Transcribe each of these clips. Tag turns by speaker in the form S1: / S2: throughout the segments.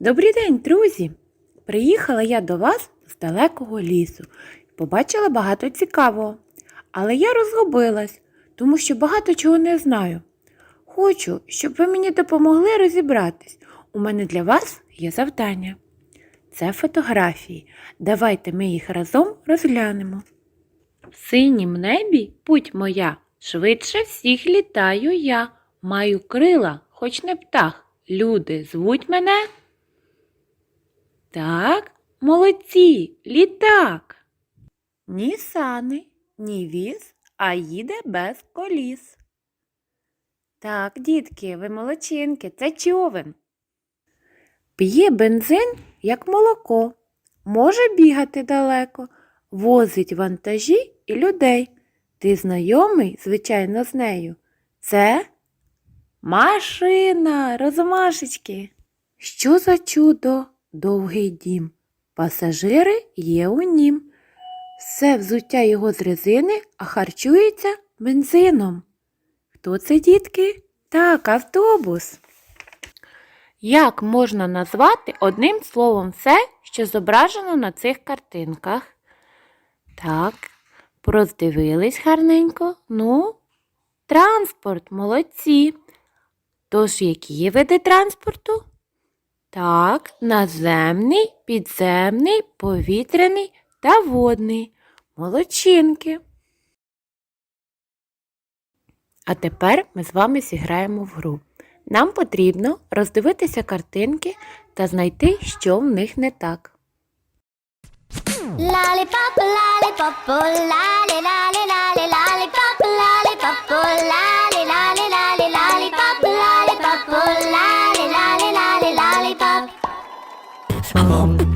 S1: Добрий день, друзі! Приїхала я до вас з далекого лісу побачила багато цікавого. Але я розгубилась, тому що багато чого не знаю. Хочу, щоб ви мені допомогли розібратись. У мене для вас є завдання. Це фотографії. Давайте ми їх разом розглянемо. В синім небі путь моя, швидше всіх літаю я. Маю крила, хоч не птах. Люди звуть мене. Так, молодці, літак. Ні сани, ні віз, а їде без коліс. Так, дітки, ви молодчинки, це човен. П'є бензин, як молоко, може бігати далеко, возить вантажі і людей. Ти знайомий, звичайно, з нею. Це машина, розумашечки. Що за чудо? Довгий дім. Пасажири є у нім. Все взуття його з резини, а харчується бензином. Хто це, дітки? Так, автобус. Як можна назвати одним словом все, що зображено на цих картинках? Так, роздивились гарненько. Ну, транспорт, молодці. Тож, які види транспорту? Так, наземний, підземний, повітряний та водний. Молодчинки. А тепер ми з вами зіграємо в гру. Нам потрібно роздивитися картинки та знайти, що в них не так.
S2: Lollipop, lollipop, oh, ชม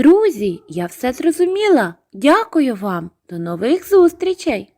S1: Друзі, я все зрозуміла. Дякую вам. До нових зустрічей!